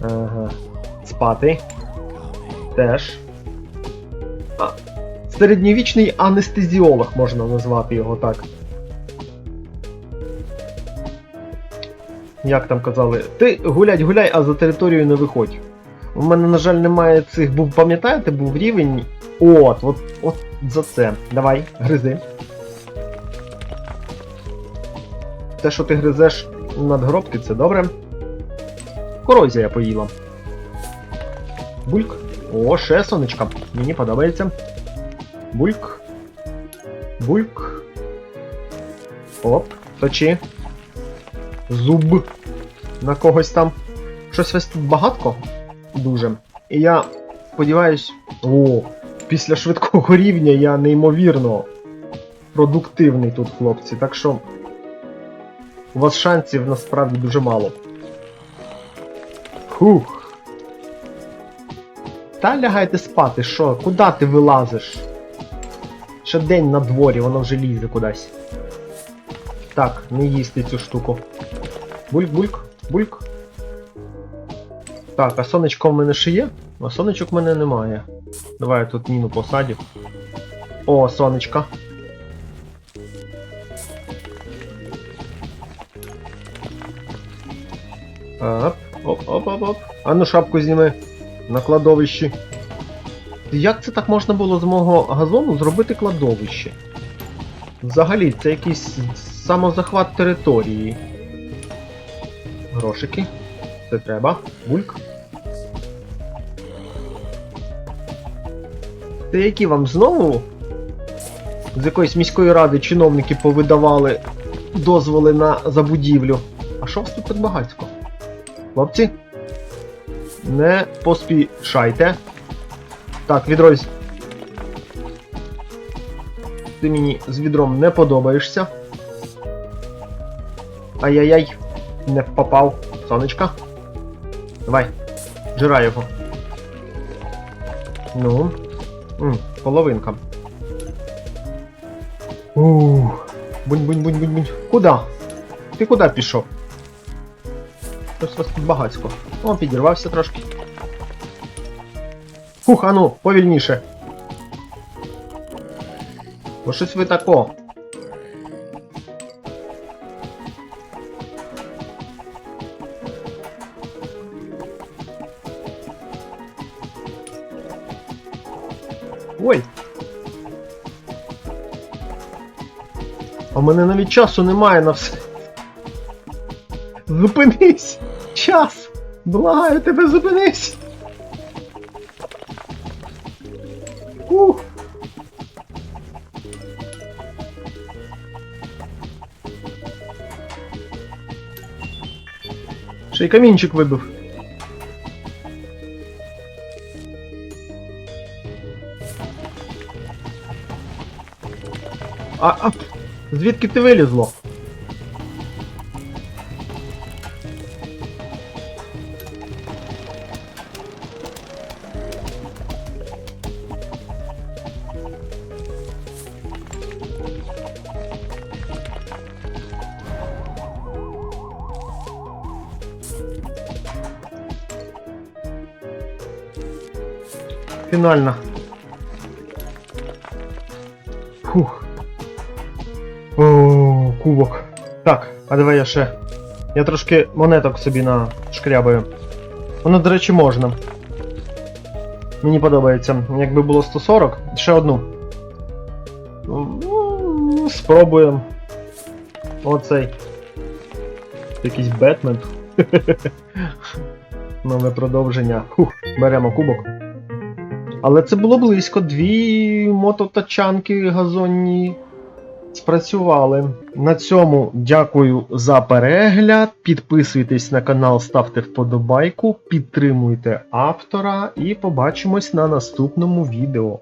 Ага. Спати. Теж. А, середньовічний анестезіолог можна назвати його так. Як там казали? Ти гулять гуляй, а за територію не виходь. У мене, на жаль, немає цих був, пам'ятаєте, був рівень. От, от, от за це. Давай, гризи. Те, що ти гризеш надгробки, це добре. Корозія поїла. Бульк. О, ще сонечка. Мені подобається. Бульк. Бульк. Оп, точи. Зуб. На когось там. Щось ось тут багатко. Дуже. І я сподіваюсь. О, після швидкого рівня я неймовірно продуктивний тут, хлопці. Так що. У вас шансів насправді дуже мало. Хух. Та лягайте спати, що? Куди ти вилазиш? Ще день на дворі, воно вже лізе кудись. Так, не їсти цю штуку. Бульк, бульк, бульк. Так, а сонечко в мене ще є? А сонечок в мене немає. Давай я тут міну посадю. О, сонечка. Оп, оп, оп, оп, оп. А ну шапку зніми на кладовищі. Як це так можна було з мого газону зробити кладовище? Взагалі, це якийсь самозахват території. Грошики. Це треба. Бульк. Це які вам знову? З якоїсь міської ради чиновники повидавали дозволи на забудівлю. А що вас тут багатько? Хлопці? Не поспішайте. Так, відро. з- Ти мені з відром не подобаєшся. Ай-яй-яй, не попав. Сонечка. Давай, жирай його. Ну. М, половинка. Ух. Бунь-бунь-бунь-бунь-бунь. Куда? Ти куди пішов? Щось вас тут багацько. О, підірвався трошки. Фух, а повільніше. Бо щось ви тако. Ой. А мене навіть часу немає на все. Зупинись! Час! Благаю тебе, зупинись! Ух! Ще й камінчик вибив. А, а, звідки ти вилізло? Фінальна. Фух. О, кубок. Так, а давай я ще. Я трошки монеток собі нашкрябаю. Воно, до речі, можна. Мені подобається. Якби було 140, ще одну. Ну, Спробуємо. Оцей. Якийсь Бетмен. Нове продовження. Фух, беремо кубок. Але це було близько. Дві мототачанки газонні спрацювали. На цьому дякую за перегляд. Підписуйтесь на канал, ставте вподобайку, підтримуйте автора і побачимось на наступному відео.